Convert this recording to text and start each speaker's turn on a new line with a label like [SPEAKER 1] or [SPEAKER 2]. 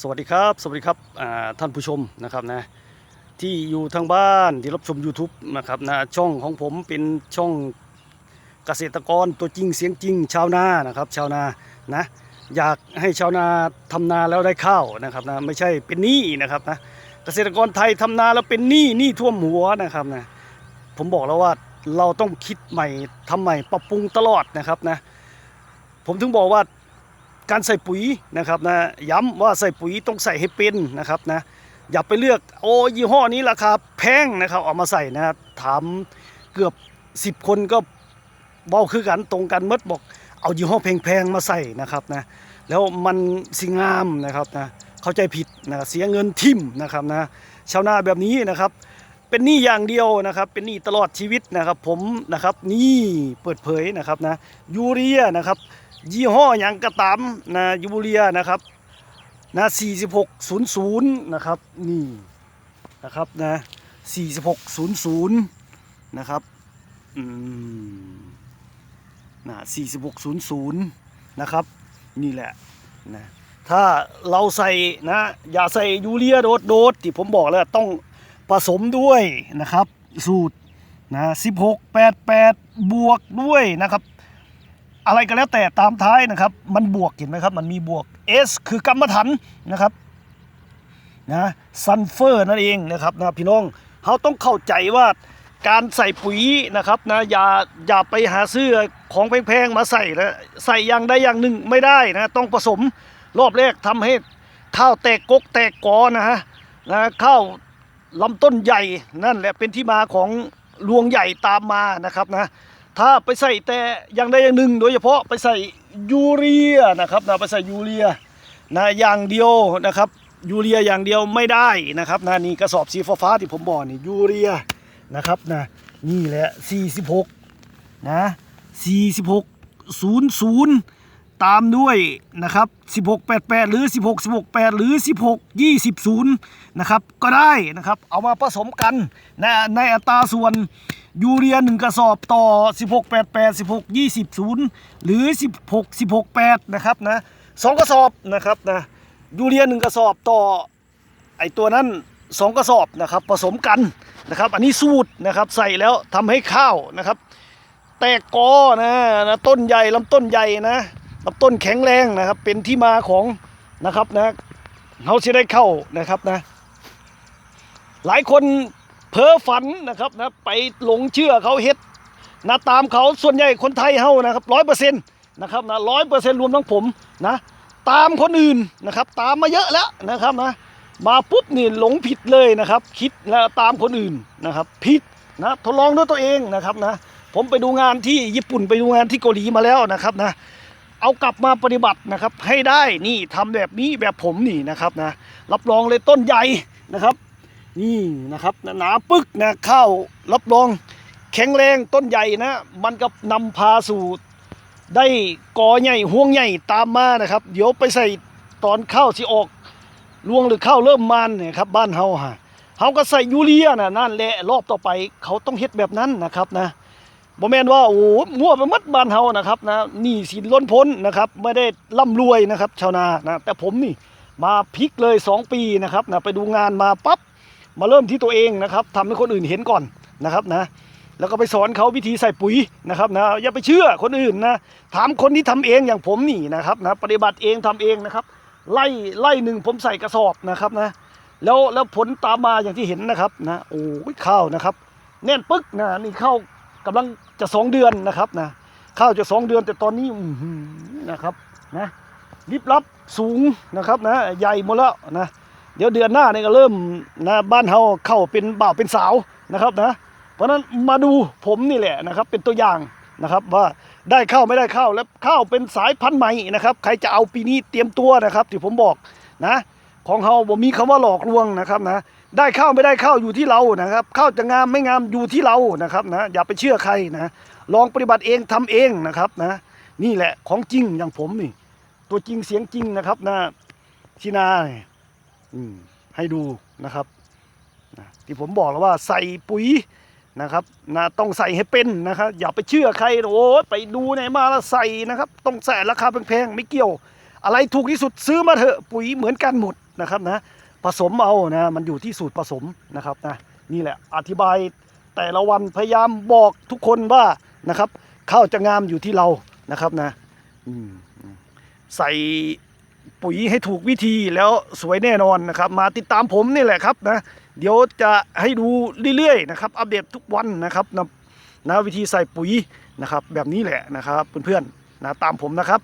[SPEAKER 1] สวัสดีครับ สวัสดีครับท่านผู้ชมนะครับนะที่อยู่ทางบ้านที่รับชม YouTube นะครับนะช่องของผมเป็นช่องเกษตรกรตัวจริงเสียงจริงชาวนานะครับชาวนานะอยากให้ชาวนาทำนาแล้วได้ข้าวนะครับนะไม่ใช่เป็นหนี้นะครับนะเกษตรกรไทยทำนาแล้วเป็นหนี้หนี้ท่วมหัวนะครับนะผมบอกแล้วว่าเราต้องคิดใหม่ทำใหม่ปรับปรุงตลอดนะครับนะผมถึงบอกว่า การใส่ปุ๋ยนะครับนะย้ำว่าใส่ปุ๋ยต้องใส่ให้เป็นนะครับนะอย่าไปเลือกโอ้ยี่ห้อนี้ราคาแพงนะครับเอามาใส่นะถามเกือบ 10 คนก็เบ้าคือกันตรงกันมดบอก เอายี่ห้อแพงๆมาใส่นะครับนะแล้วมันสิงามนะครับนะเข้าใจผิดนะเสียเงินทิ่มนะครับนะชาวนาแบบนี้นะครับ เป็นหนี้อย่างเดียวนะครับ เป็นหนี้ตลอดชีวิตนะครับ ผมนะครับนี่เปิดเผยนะครับนะยูเรียนะครับ ยี่ห้ออย่างกระตามนะยูเรียนะครับนะ4600 นะครับนี่นะครับนะ4600 นะครับอืมนะ4600 นะครับ นี่แหละนะถ้าเราใส่นะอย่าใส่ยูเรียโดดโดดที่ผมบอกแล้วต้องผสมด้วยนะครับ สูตรนะ1688 บวกด้วยนะครับ อะไรก็แล้วแต่ตามท้ายนะครับ มันบวกเห็นไหมครับ มันมีบวก S คือกรรมฐานนะครับนะซันเฟอร์นั่นเองนะครับนะพี่น้องเขาต้องเข้าใจว่าการใส่ปุ๋ยนะครับนะอย่าอย่าไปหาซื้อของแพงๆมาใส่นะใส่อย่างใดอย่างหนึ่งไม่ได้นะต้องผสมรอบแรกทำให้ข้าวแตกกกแตกกอนะฮะนะข้าวลำต้นใหญ่นั่นแหละเป็นที่มาของรวงใหญ่ตามมานะครับนะ ถ้าไปใส่แต่อย่างใดอย่างหนึ่ง โดยเฉพาะไปใส่ยูเรียนะครับนะไปใส่ยูเรียนะอย่างเดียวนะครับยูเรียอย่างเดียวไม่ได้นะครับนะนี่กระสอบสีฟ้าที่ผมบอกนี่ยูเรียนะครับนะนี่แหละ 46 นะ 46 00 ตามด้วยนะครับ 1688 หรือ 16 168 หรือ 16 20 0 นะครับ ก็ได้นะครับ เอามาผสมกันนะในอัตราส่วน ยูเรีย 1 กระสอบต่อ 16 88 16 20 0 หรือ 16 16 8 นะครับนะสองกระสอบนะครับนะยูเรีย 1 กระสอบต่อไอตัวนั้น 2 กระสอบนะครับผสมกันนะครับ อันนี้สูตรนะครับใส่แล้วทำให้ข้าวนะครับ แตกกอนะนะต้นใหญ่ลำต้นใหญ่นะลำต้นแข็งแรงนะครับเป็นที่มาของนะครับนะเขาจะได้เข้านะครับนะหลายคน เพ้อฝันนะครับนะไปหลงเชื่อเขาเฮ็ดนะตามเขาส่วนใหญ่คนไทยเฮานะครับร้อยเปอร์เซ็นต์นะครับนะร้อยเปอร์เซ็นต์รวมทั้งผมนะตามคนอื่นนะครับ ตามมาเยอะแล้วนะครับนะมาปุ๊บนี่หลงผิดเลยนะครับ คิดแล้วตามคนอื่นนะครับผิดนะทดลองด้วยตัวเองนะครับนะผมไปดูงานที่ญี่ปุ่นไปดูงานที่เกาหลีมาแล้วนะครับนะเอากลับมาปฏิบัตินะครับให้ได้นี่ทำแบบนี้แบบผมนี่นะครับนะรับรองเลยต้นใหญ่นะครับ นี่นะครับหนาปึกนะข้าวรับรอง แข็งแรงต้นใหญ่นะ มันก็นำพาสู่ได้กอใหญ่ห่วงใหญ่ตามมานะครับ เดี๋ยวไปใส่ตอนข้าวที่ออกรวงหรือข้าวเริ่มมันเนี่ยครับบ้านเฮาฮะเฮาก็ใส่ยูเรียนะนั่นแหละรอบต่อไปเขาต้องเฮ็ดแบบนั้นนะครับนะบ่แม่นว่าโอ้โหมั่วไปหมัดบ้านเฮานะครับนะนี่สินล้นพ้นนะครับไม่ได้ร่ำรวยนะครับชาวนานะแต่ผมนี่มาพลิกเลย 2 ปีนะครับนะไปดูงานมาปั๊บ มาเริ่มที่ตัวเองนะครับทำให้คนอื่นเห็นก่อนนะครับนะแล้วก็ไปสอนเขาวิธีใส่ปุ๋ยนะครับนะอย่าไปเชื่อคนอื่นนะถามคนที่ทำเองอย่างผมนี่นะครับนะปฏิบัติเองทำเองนะครับ ไล่ไล่หนึ่งผมใส่กระสอบนะครับนะแล้วแล้วผลตามมาอย่างที่เห็นนะครับนะโอ้ยข้าวนะครับ แน่นปึ๊กนะนี่ข้าวกำลังจะสองเดือนนะครับนะข้าวจะสองเดือนแต่ตอนนี้นะครับนะริบลับสูงนะครับนะใหญ่หมดแล้วนะ เดี๋ยวเดือนหน้าเนี่ยก็เริ่มนะบ้านเฮาเข้าเป็นบ่าวเป็นสาวนะครับนะเพราะฉะนั้นมาดูผมนี่แหละนะครับเป็นตัวอย่างนะครับว่าได้เข้าไม่ได้เข้าแล้วเข้าเป็นสายพันธุ์ใหม่นะครับ ใครจะเอาปีนี้เตรียมตัวนะครับที่ผมบอกนะ ของเฮาบ่มีคำว่าหลอกลวงนะครับนะได้เข้าไม่ได้เข้าอยู่ที่เรานะครับ เข้าจะงามไม่งามอยู่ที่เรานะครับนะอย่าไปเชื่อใครนะลองปฏิบัติเองทำเองนะครับนะ นี่แหละของจริงอย่างผมนี่ ตัวจริงเสียงจริงนะครับนะชินาเนี่ย ให้ดูนะครับที่ผมบอกแล้วว่าใส่ปุ๋ยนะครับนะต้องใส่ให้เป็นนะครับอย่าไปเชื่อใครโอ้ยไปดูไหนมาแล้วใส่นะครับ ต้องใส่ราคาแพงๆไม่เกี่ยว อะไรถูกที่สุดซื้อมาเถอะปุ๋ยเหมือนกันหมดนะครับนะผสมเอานะมันอยู่ที่สูตรผสมนะครับนะนี่แหละอธิบายแต่ละวันพยายามบอกทุกคนว่านะครับข้าวจะงามอยู่ที่เรานะครับนะใส่ ปุ๋ยให้ถูกวิธีแล้วสวยแน่นอนนะครับ มาติดตามผมนี่แหละครับนะเดี๋ยวจะให้ดูเรื่อยๆนะครับ อัปเดตทุกวันนะครับนะนะวิธีใส่ปุ๋ยนะครับ แบบนี้แหละนะครับเพื่อนๆนะตามผมนะครับ